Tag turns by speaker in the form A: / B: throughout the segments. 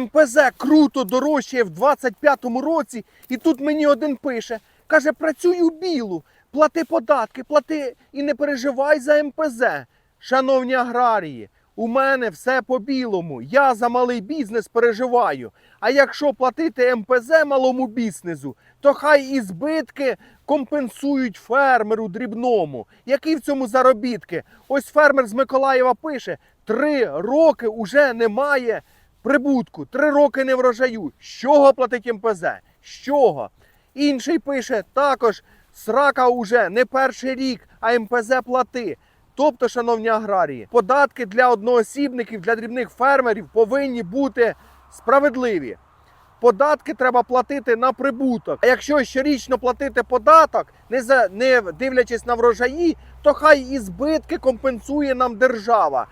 A: МПЗ круто дорожчає в 25-му році, і тут мені один пише: каже, працюй у білу, плати податки, плати і не переживай за МПЗ. Шановні аграрії, у мене все по-білому. Я за малий бізнес переживаю. А якщо платити МПЗ малому бізнесу, то хай і збитки компенсують фермеру дрібному. Які в цьому заробітки? Ось фермер з Миколаєва пише: три роки уже немає прибутку, три роки не врожаю. З чого платить МПЗ? З чого? Інший пише також: срака уже не перший рік, а МПЗ плати. Тобто, шановні аграрії, податки для одноосібників, для дрібних фермерів повинні бути справедливі. Податки треба платити на прибуток. А якщо щорічно платити податок, не за не дивлячись на врожаї, то хай і збитки компенсує нам держава.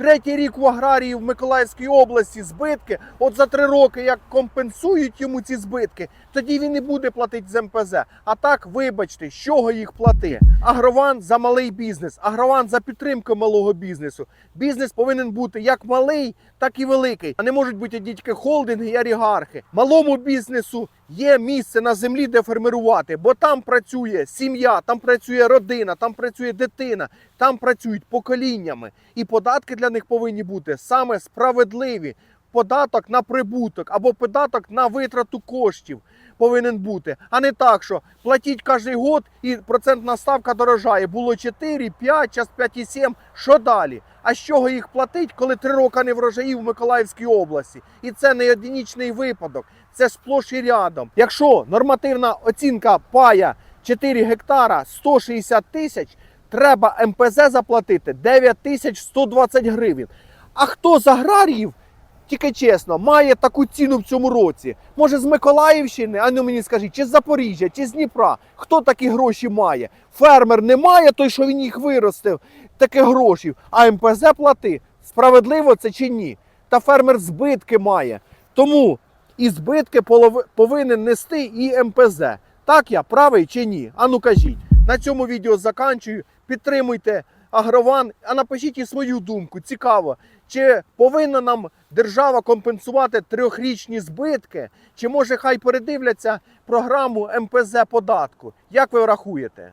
A: Третій рік в аграрії в Миколаївській області збитки. От за три роки, як компенсують йому ці збитки, тоді він і буде платити з МПЗ. А так, вибачте, з чого їх плати? Агрован за малий бізнес, агрован за підтримку малого бізнесу. Бізнес повинен бути як малий, так і великий. А не можуть бути тільки холдинги і олігархи. Малому бізнесу є місце на землі, де фермерувати, бо там працює сім'я, там працює родина, там працює дитина, там працюють поколіннями. І податки для них повинні бути саме справедливі. Податок на прибуток або податок на витрату коштів повинен бути, а не так, що платіть кожен год і процентна ставка дорожає. Було 4, 5, час 5,7. Що далі? А з чого їх платить, коли три роки не врожаїв в Миколаївській області? І це не одинічний випадок, це сплош і рядом. Якщо нормативна оцінка пая 4 гектара 160 тисяч, треба МПЗ заплатити 9 тисяч 120 гривень. А хто з аграріїв тільки чесно, має таку ціну в цьому році. Може з Миколаївщини, а ну мені скажіть, чи з Запоріжжя, чи з Дніпра. Хто такі гроші має? Фермер не має, той, що він їх виростив, таких грошей. А МПЗ плати. Справедливо це чи ні? Та фермер збитки має. Тому і збитки повинен нести і МПЗ. Так я правий чи ні? А ну кажіть. На цьому відео заканчую. Підтримуйте Агрован, а напишіть і свою думку. Цікаво, чи повинна нам держава компенсувати трьохрічні збитки, чи може хай передивляться програму МПЗ податку? Як ви рахуєте?